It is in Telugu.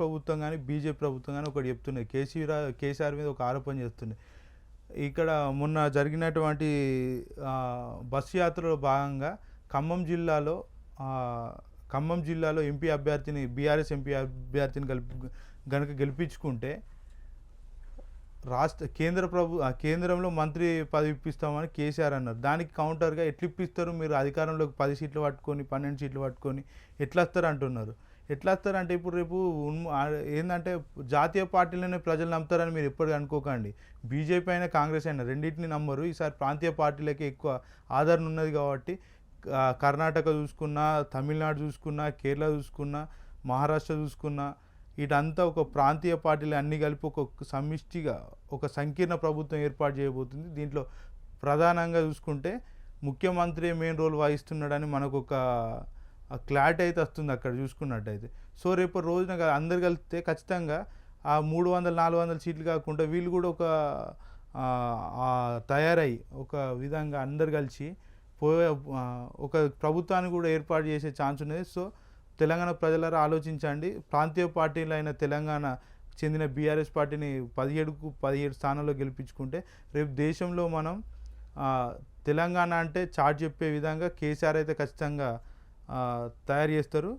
ప్రభుత్వం కానీ బీజేపీ ప్రభుత్వం కానీ ఒకటి చెప్తున్నాయి కేసీఆర్ కేసీఆర్ మీద ఒక ఆరోపణ చేస్తున్నాయి ఇక్కడ మొన్న జరిగినటువంటి బస్సు యాత్రలో భాగంగా ఖమ్మం జిల్లాలో ఖమ్మం జిల్లాలో ఎంపీ అభ్యర్థిని బీఆర్ఎస్ ఎంపీ అభ్యర్థిని గెలిపి గనుక గెలిపించుకుంటే రాష్ట్ర కేంద్ర ప్రభు కేంద్రంలో మంత్రి పదవి ఇప్పిస్తామని కేసీఆర్ అన్నారు. దానికి కౌంటర్గా ఎట్లా ఇప్పిస్తారు మీరు? అధికారంలోకి పది సీట్లు పట్టుకొని పన్నెండు సీట్లు పట్టుకొని ఎట్లా వస్తారు అంటున్నారు. ఎట్లా వస్తారంటే ఇప్పుడు రేపు ఏంటంటే జాతీయ పార్టీలనే ప్రజలు నమ్ముతారని మీరు ఎప్పుడు అనుకోకండి. బీజేపీ అయినా కాంగ్రెస్ అయినా రెండింటిని నమ్మరు. ఈసారి ప్రాంతీయ పార్టీలకే ఎక్కువ ఆదరణ ఉన్నది కాబట్టి కర్ణాటక చూసుకున్నా తమిళనాడు చూసుకున్నా కేరళ చూసుకున్నా మహారాష్ట్ర చూసుకున్నా ఇటంతా ఒక ప్రాంతీయ పార్టీలు అన్ని కలిపి ఒక సమిష్టిగా ఒక సంకీర్ణ ప్రభుత్వం ఏర్పాటు చేయబోతుంది. దీంట్లో ప్రధానంగా చూసుకుంటే ముఖ్యమంత్రి మెయిన్ రోల్ వహిస్తున్నాడని మనకు ఒక క్లారిటీ అయితే వస్తుంది అక్కడ చూసుకున్నట్టయితే. సో రేపు రోజున అందరు కలిస్తే ఖచ్చితంగా ఆ మూడు వందల నాలుగు వందల సీట్లు కాకుండా వీళ్ళు కూడా ఒక తయారై ఒక విధంగా అందరు కలిసి పోయే ఒక ప్రభుత్వాన్ని కూడా ఏర్పాటు చేసే ఛాన్స్ ఉన్నది. సో తెలంగాణ ప్రజలారా ఆలోచించండి. ప్రాంతీయ పార్టీలు అయిన తెలంగాణ చెందిన బీఆర్ఎస్ పార్టీని పదిహేడుకు పదిహేడు స్థానాల్లో గెలిపించుకుంటే రేపు దేశంలో మనం తెలంగాణ అంటే చాటు చెప్పే విధంగా కేసీఆర్ అయితే ఖచ్చితంగా తయారు చేస్తారు.